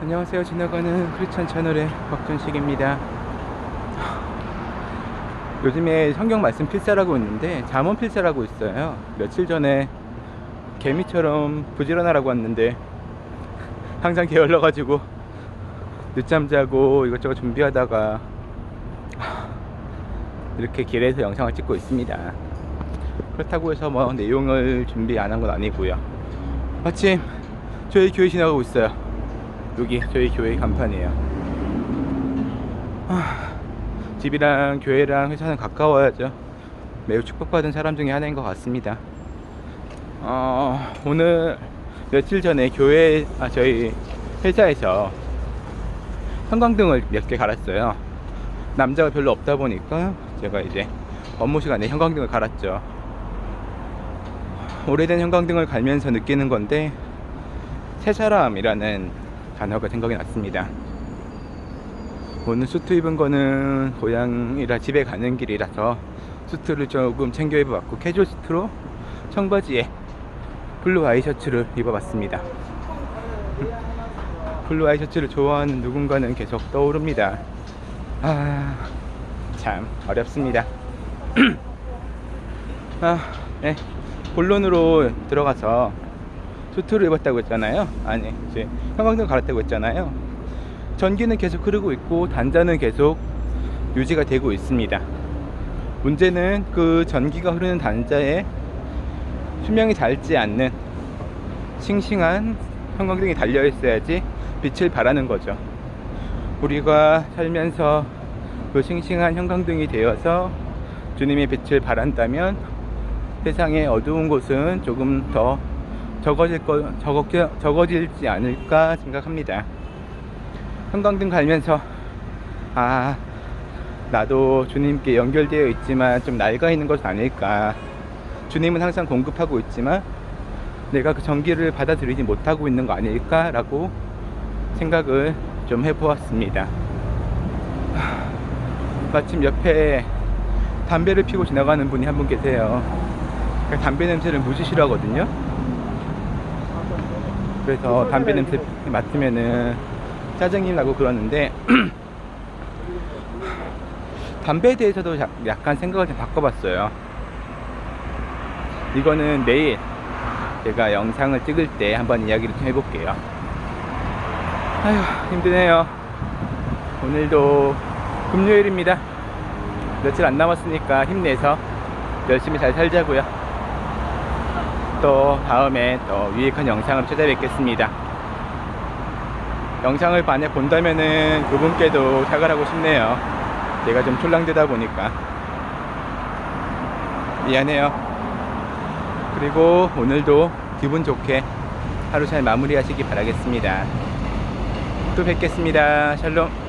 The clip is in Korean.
안녕하세요. 지나가는 크리스찬 채널의 박준식입니다. 요즘에 성경 말씀 필사라고 있는데 잠언 필사라고 있어요. 며칠 전에 개미처럼 부지런하라고 왔는데 항상 게을러가지고 늦잠 자고 이것저것 준비하다가 이렇게 길에서 영상을 찍고 있습니다. 그렇다고 해서 뭐 내용을 준비 안 한 건 아니고요. 마침 저희 교회 지나가고 있어요. 여기 저희 교회 간판이에요. 아, 집이랑 교회랑 회사는 가까워야죠. 매우 축복받은 사람 중에 하나인 것 같습니다. 어, 오늘 며칠 전에 교회, 아, 저희 회사에서 형광등을 몇 개 갈았어요. 남자가 별로 없다 보니까 제가 이제 업무 시간에 형광등을 갈았죠. 오래된 형광등을 갈면서 느끼는 건데 새 사람이라는 단어가 생각이 났습니다. 오늘 수트 입은 거는 고향이라 집에 가는 길이라서 수트를 조금 챙겨 입어봤고 캐주얼 수트로 청바지에 블루 와이셔츠를 입어봤습니다. 블루 와이셔츠를 좋아하는 누군가는 계속 떠오릅니다. 아, 참 어렵습니다. 아, 네. 본론으로 들어가서 수트를 입었다고 했잖아요. 아니, 이제 형광등 갈았다고 했잖아요. 전기는 계속 흐르고 있고 단자는 계속 유지가 되고 있습니다. 문제는 그 전기가 흐르는 단자에 수명이 닳지 않는 싱싱한 형광등이 달려 있어야지 빛을 발하는 거죠. 우리가 살면서 그 싱싱한 형광등이 되어서 주님의 빛을 발한다면 세상의 어두운 곳은 조금 더 적어질 거, 적어, 적어질지 않을까 생각합니다. 형광등 갈면서, 아, 나도 주님께 연결되어 있지만 좀 낡아 있는 것은 아닐까. 주님은 항상 공급하고 있지만 내가 그 전기를 받아들이지 못하고 있는 거 아닐까라고 생각을 좀 해보았습니다. 하, 마침 옆에 담배를 피고 지나가는 분이 한 분 계세요. 그 담배 냄새를 무지 싫어하거든요. 그래서 담배 냄새 맡으면은 짜증이 나고 그러는데 담배에 대해서도 자- 약간 생각을 좀 바꿔봤어요. 이거는 내일 제가 영상을 찍을 때 한번 이야기를 좀 해볼게요. 아휴 힘드네요. 오늘도 금요일입니다. 며칠 안 남았으니까 힘내서 열심히 잘 살자고요. 또 다음에 또 유익한 영상을 찾아뵙겠습니다. 영상을 만약 본다면은 그분께도 사과를 하고 싶네요. 제가 좀 촐랑대다 보니까 미안해요. 그리고 오늘도 기분 좋게 하루 잘 마무리하시기 바라겠습니다. 또 뵙겠습니다. 샬롬.